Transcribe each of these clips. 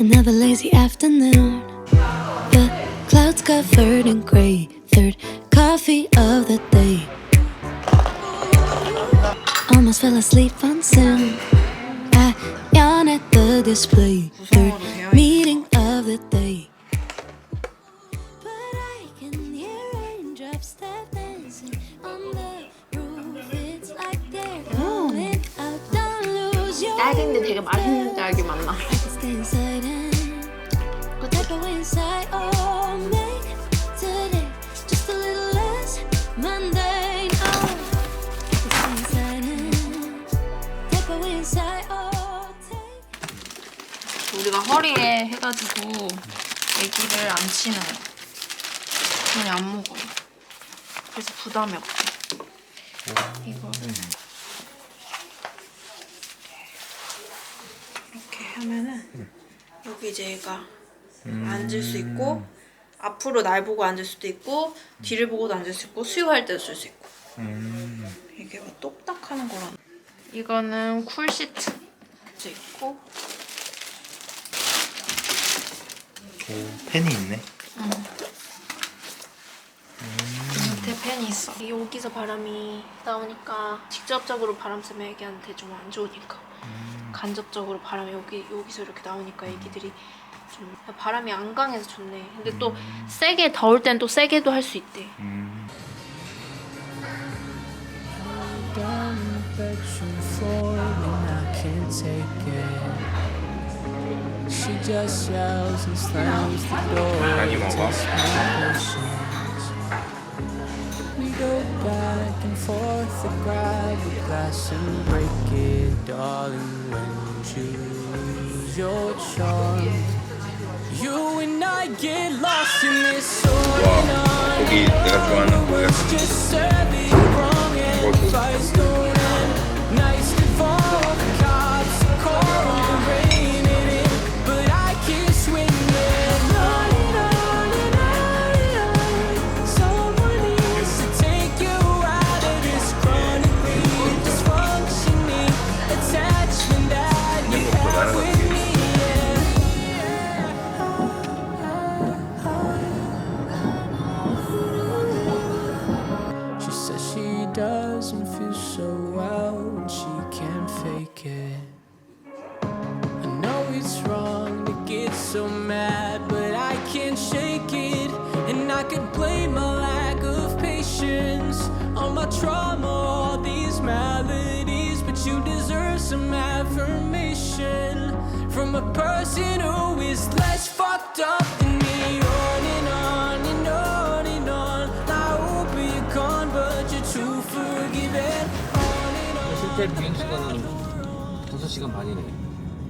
Another lazy afternoon. The clouds covered in gray. Third coffee of the day. Almost fell asleep on Zoom. I yawn at the display. Third meeting of the day. But I can hear raindrops that dancing on the roof. It's like they're calling out, don't lose your 딸기인데 되게 맛있는 딸기 맛나. Oh. Oh. Oh. 우리가 허리에 해가지고 애기를 안 치나요. 많이 안 먹어요. 그래서 부담이 없어. 이거를 이렇게 하면은 여기 이제 얘가 앉을 수 있고 앞으로 날 보고 앉을 수도 있고 뒤를 보고도 앉을 수 있고 수유할 때도 쓸 수 있고. 이게 뭐 똑딱하는 거라 이거는 쿨 시트. 있고. 오, 펜이 있네. 밑에 팬이 있어. 여기서 바람이 나오니까 직접적으로 바람 쐬면 애기한테 좀 안 좋으니까. 간접적으로 바람이 여기 여기서 이렇게 나오니까 애기들이 좀 바람이 안 강해서 좋네. 근데 또 세게 더울 땐 또 세게도 할 수 있대. 음. 많이 먹어. you lose your charm, you and I get lost in this 와, 고기 내가 좋아하는 고기 trauma, all these maladies. But you deserve some affirmation from a person who is less fucked up than me. On and on and on and on. I hope you're gone, but you're too forgiving. On and on. 실제 비행 시간은 5시간 반이네.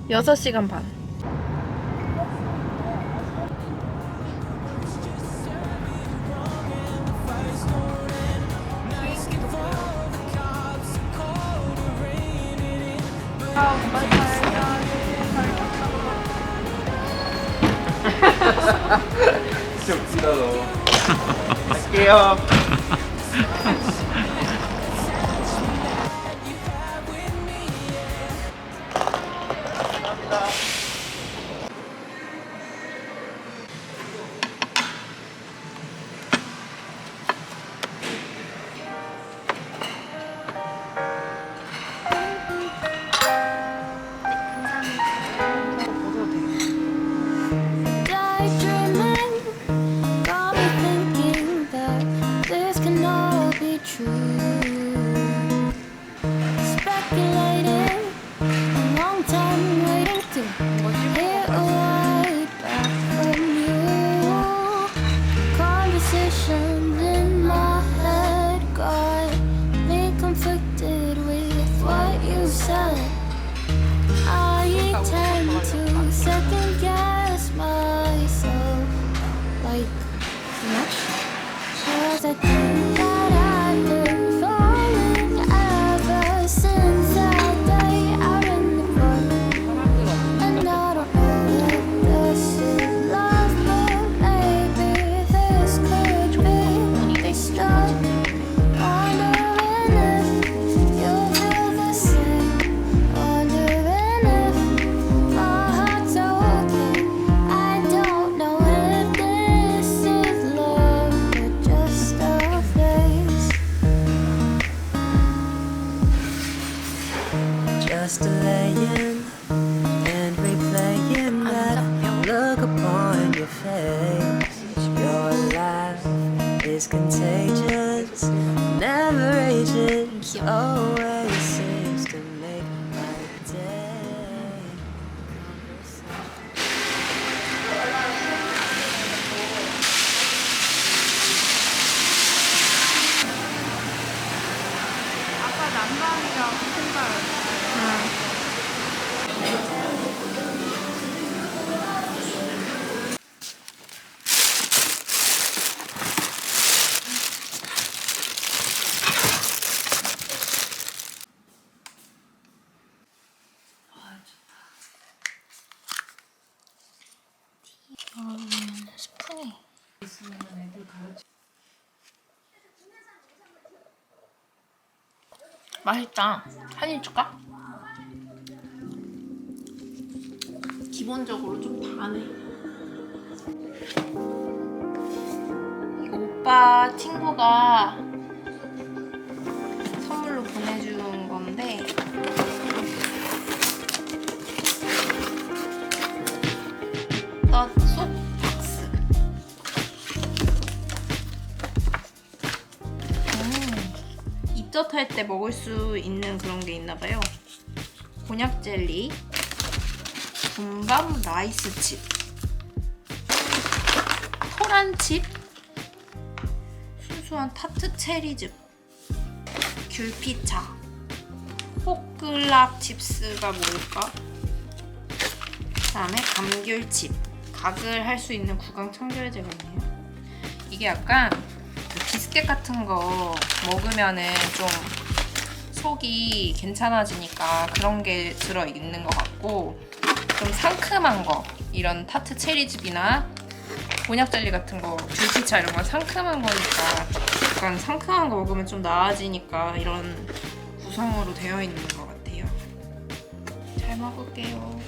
6시간 반. 웃기다 너. 갈게요. replaying and replaying that look upon your face. Your laugh is contagious, never ages away. 맛있다. 한입 줄까? 기본적으로 좀 다네. 이거 오빠 친구가 음, 입덧할 때 먹을 수 있는 그런 게 있나 봐요. 곤약 젤리, 군밤 라이스 칩, 토란 칩, 순수한 타트 체리즙, 귤피차, 호클락 칩스가 뭘까? 그 다음에 감귤칩, 각을 할 수 있는 구강 청결제가 있네요. 이게 약간 그 비스켓 같은 거 먹으면은 좀 속이 괜찮아지니까 그런 게 들어 있는 것 같고 좀 상큼한 거 이런 타트 체리즙이나 곤약 젤리 같은 거 귤피차 이런 건 상큼한 거니까 약간 상큼한 거 먹으면 좀 나아지니까 이런 구성으로 되어 있는 것 같아요. 잘 먹을게요.